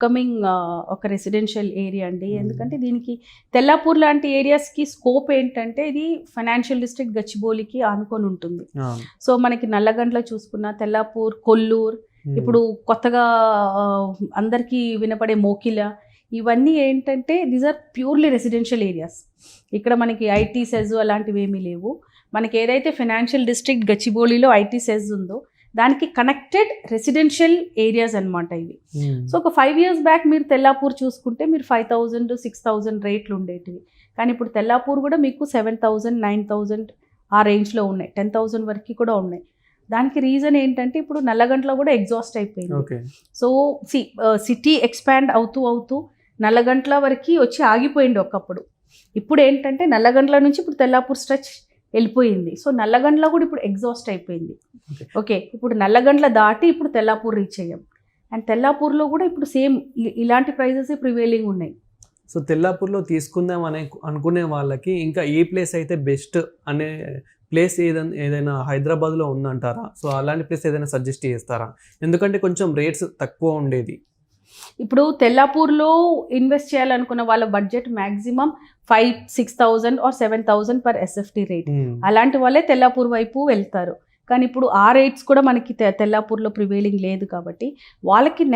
Coming ఒక residential area అండి. ఎందుకంటే దీనికి తెల్లాపూర్ లాంటి ఏరియాస్కి స్కోప్ ఏంటంటే ఇది ఫైనాన్షియల్ డిస్ట్రిక్ట్ గచ్చిబౌలికి ఆనుకొని ఉంటుంది. సో మనకి నల్లగండ్ల చూసుకున్న తెల్లాపూర్ కొల్లూరు ఉమ్. ఇప్పుడు కొత్తగా అందరికీ వినపడే మోకిల ఇవన్నీ ఏంటంటే these are purely residential areas ఇక్కడ మనకి ఐటీ సెజ్ అలాంటివి ఏమీ లేవు. మనకి ఏదైతే ఫైనాన్షియల్ డిస్ట్రిక్ట్ గచ్చిబౌలిలో ఐటీ సెజ్ ఉందో దానికి కనెక్టెడ్ రెసిడెన్షియల్ ఏరియాస్ అన్నమాట ఇవి. సో ఒక ఫైవ్ ఇయర్స్ బ్యాక్ మీరు తెల్లాపూర్ చూసుకుంటే మీరు ఫైవ్ థౌజండ్ సిక్స్ థౌజండ్ రేట్లు ఉండేటివి. కానీ ఇప్పుడు తెల్లాపూర్ కూడా మీకు సెవెన్ థౌజండ్ నైన్ థౌజండ్ ఆ రేంజ్లో ఉన్నాయి. టెన్ థౌజండ్ వరకు కూడా ఉన్నాయి. దానికి రీజన్ ఏంటంటే ఇప్పుడు నల్లగంటలో కూడా ఎగ్జాస్ట్ అయిపోయింది. సి సిటీ ఎక్స్పాండ్ అవుతూ అవుతూ నల్లగంట్ల వరకు వచ్చి ఆగిపోయింది ఒకప్పుడు. ఇప్పుడు ఏంటంటే నల్లగంట్ల నుంచి ఇప్పుడు తెల్లాపూర్ స్ట్రెచ్ వెళ్ళిపోయింది. సో నల్లగండ్ల కూడా ఇప్పుడు ఎగ్జాస్ట్ అయిపోయింది. ఓకే. ఇప్పుడు నల్లగండ్ల దాటి ఇప్పుడు తెల్లాపూర్ రీచ్ అయ్యాం. అండ్ తెల్లాపూర్లో కూడా ఇప్పుడు సేమ్ ఇలాంటి ప్రైజెస్ ప్రివేలింగ్ ఉన్నాయి. సో తెల్లాపూర్లో తీసుకుందాం అనే అనుకునే వాళ్ళకి ఇంకా ఏ ప్లేస్ అయితే బెస్ట్ అనే ప్లేస్ ఏదైనా ఏదైనా హైదరాబాద్లో ఉందంటారా? సో అలాంటి ప్లేస్ ఏదైనా సజెస్ట్ చేస్తారా? ఎందుకంటే కొంచెం రేట్స్ తక్కువ ఉండేది. ఇప్పుడు తెల్లాపూర్లో ఇన్వెస్ట్ చేయాలనుకున్న వాళ్ళ budget maximum five six thousand or seven thousand per SFT rate um. అలాంటి వాళ్ళే తెల్లాపూర్ వైపు వెళ్తారు కానీ ఇప్పుడు ఆ రేట్స్ కూడా మనకి తెల్లాపూర్లో ప్రివేలింగ్ లేదు కాబట్టి వాళ్ళకి